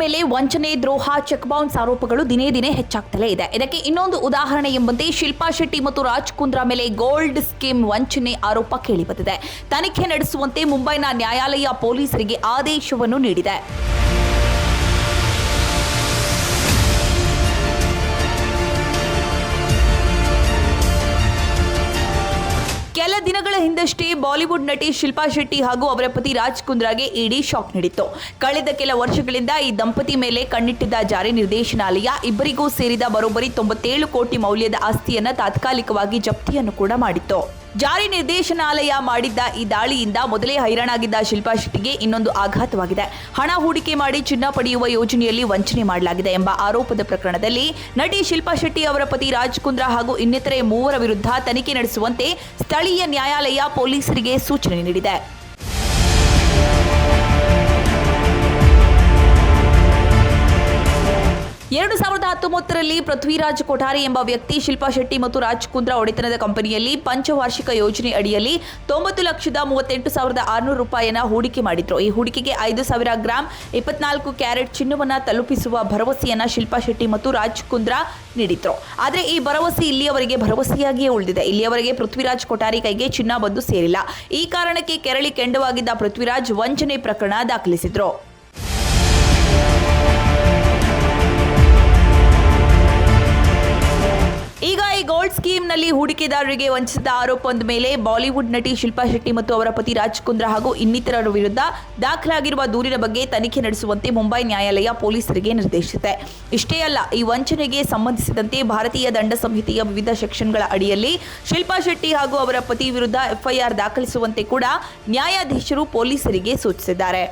ಮೇಲೆ ವಂಚನೆ, ದ್ರೋಹ ಚೆಕ್ ಬೌನ್ಸ್ ಆರೋಪಗಳು ದಿನೇ ದಿನೇ ಹೆಚ್ಚಾಗ್ತಲೇ ಇದೆ. ಇದಕ್ಕೆ ಇನ್ನೊಂದು ಉದಾಹರಣೆ ಎಂಬಂತೆ ಶಿಲ್ಪಾ ಶೆಟ್ಟಿ ಮತ್ತು ರಾಜ್ ಕುಂದ್ರಾ ಮೇಲೆ ಗೋಲ್ಡ್ ಸ್ಕೀಮ್ ವಂಚನೆ ಆರೋಪ ಕೇಳಿಬಂದಿದೆ. ತನಿಖೆ ನಡೆಸುವಂತೆ ಮುಂಬೈನ ನ್ಯಾಯಾಲಯ ಪೊಲೀಸರಿಗೆ ಆದೇಶವನ್ನು ನೀಡಿದೆ. ಕೆಲ ದಿನಗಳ ಹಿಂದಷ್ಟೇ ಬಾಲಿವುಡ್ ನಟಿ ಶಿಲ್ಪಾ ಶೆಟ್ಟಿ ಹಾಗೂ ಅವರ ಪತಿ ರಾಜ್ ಕುಂದ್ರಾಗೆ ಇಡಿ ಶಾಕ್ ನೀಡಿತ್ತು. ಕಳೆದ ಕೆಲ ವರ್ಷಗಳಿಂದ ಈ ದಂಪತಿ ಮೇಲೆ ಕಣ್ಣಿಟ್ಟಿದ್ದ ಜಾರಿ ನಿರ್ದೇಶನಾಲಯ ಇಬ್ಬರಿಗೂ ಸೇರಿದ ಬರೋಬ್ಬರಿ ತೊಂಬತ್ತೇಳು ಕೋಟಿ ಮೌಲ್ಯದ ಆಸ್ತಿಯನ್ನು ತಾತ್ಕಾಲಿಕವಾಗಿ ಜಪ್ತಿಯನ್ನು ಕೂಡ ಮಾಡಿತ್ತು. ಜಾರಿ ನಿರ್ದೇಶನಾಲಯ ಮಾಡಿದ್ದ ಈ ದಾಳಿಯಿಂದ ಮೊದಲೇ ಹೈರಾಣಾಗಿದ್ದ ಶಿಲ್ಪಾ ಶೆಟ್ಟಿಗೆ ಇನ್ನೊಂದು ಆಘಾತವಾಗಿದೆ. ಹಣ ಹೂಡಿಕೆ ಮಾಡಿ ಚಿನ್ನ ಪಡೆಯುವ ಯೋಜನೆಯಲ್ಲಿ ವಂಚನೆ ಮಾಡಲಾಗಿದೆ ಎಂಬ ಆರೋಪದ ಪ್ರಕರಣದಲ್ಲಿ ನಟಿ ಶಿಲ್ಪಾ ಶೆಟ್ಟಿ ಅವರ ಪತಿ ರಾಜ್ ಕುಂದ್ರಾ ಹಾಗೂ ಇನ್ನಿತರೆ ಮೂವರ ವಿರುದ್ಧ ತನಿಖೆ ನಡೆಸುವಂತೆ ಸ್ಥಳೀಯ ನ್ಯಾಯಾಲಯ ಪೊಲೀಸರಿಗೆ ಸೂಚನೆ ನೀಡಿದೆ. ಎರಡು ಹತ್ತೊಂಬತ್ತರಲ್ಲಿ ಪೃಥ್ವಿರಾಜ್ ಕೊಠಾರಿ ಎಂಬ ವ್ಯಕ್ತಿ ಶಿಲ್ಪಾ ಶೆಟ್ಟಿ ಮತ್ತು ರಾಜ್ ಕುಂದ್ರಾ ಒಡೆತನದ ಕಂಪನಿಯಲ್ಲಿ ಪಂಚವಾರ್ಷಿಕ ಯೋಜನೆ ಅಡಿಯಲ್ಲಿ ತೊಂಬತ್ತು ಲಕ್ಷದ ಮೂವತ್ತೆಂಟು ಸಾವಿರದ ಆರುನೂರು ರೂಪಾಯಿಯನ್ನ ಹೂಡಿಕೆ ಮಾಡಿದ್ರು. ಈ ಹೂಡಿಕೆಗೆ ಐದು ಸಾವಿರ ಗ್ರಾಂ, ಇಪ್ಪತ್ನಾಲ್ಕು ಕ್ಯಾರೆಟ್ ಚಿನ್ನವನ್ನ ತಲುಪಿಸುವ ಭರವಸೆಯನ್ನ ಶಿಲ್ಪಾ ಶೆಟ್ಟಿ ಮತ್ತು ರಾಜ್ ಕುಂದ್ರಾ ನೀಡಿದ್ರು. ಆದರೆ ಈ ಭರವಸೆ ಇಲ್ಲಿಯವರೆಗೆ ಭರವಸೆಯಾಗಿಯೇ ಉಳಿದಿದೆ. ಇಲ್ಲಿಯವರೆಗೆ ಪೃಥ್ವಿರಾಜ್ ಕೊಠಾರಿ ಕೈಗೆ ಚಿನ್ನ ಬಂದು ಸೇರಿಲ್ಲ. ಈ ಕಾರಣಕ್ಕೆ ಕೆರಳಿ ಕೆಂಡವಾಗಿದ್ದ ಪೃಥ್ವಿರಾಜ್ ವಂಚನೆ ಪ್ರಕರಣ ದಾಖಲಿಸಿದ್ರು. ಗೋಲ್ಡ್ ಹೂಡಿಕೆದಾರರಿಗೆ ವಂಚಿಸಿದ ಆರೋಪದ ಮೇಲೆ ಬಾಲಿವುಡ್ ನಟಿ ಶಿಲ್ಪಾ ಶೆಟ್ಟಿ ಮತ್ತು ಅವರ ಪತಿ ರಾಜ್ ಕುಂದ್ರ ಹಾಗೂ ಇನ್ನಿತರರ ವಿರುದ್ಧ ದಾಖಲಾಗಿರುವ ದೂರಿನ ಬಗ್ಗೆ ತನಿಖೆ ನಡೆಸುವಂತೆ ಮುಂಬೈ ನ್ಯಾಯಾಲಯ ಪೊಲೀಸರಿಗೆ ನಿರ್ದೇಶಿಸಿದೆ. ಇಷ್ಟೇ ಅಲ್ಲ, ಈ ವಂಚನೆಗೆ ಸಂಬಂಧಿಸಿದಂತೆ ಭಾರತೀಯ ದಂಡ ಸಂಹಿತೆಯ ವಿವಿಧ ಸೆಕ್ಷನ್ಗಳ ಅಡಿಯಲ್ಲಿ ಶಿಲ್ಪಾ ಶೆಟ್ಟಿ ಹಾಗೂ ಅವರ ಪತಿ ವಿರುದ್ಧ ಎಫ್ಐಆರ್ ದಾಖಲಿಸುವಂತೆ ಕೂಡ ನ್ಯಾಯಾಧೀಶರು ಪೊಲೀಸರಿಗೆ ಸೂಚಿಸಿದ್ದಾರೆ.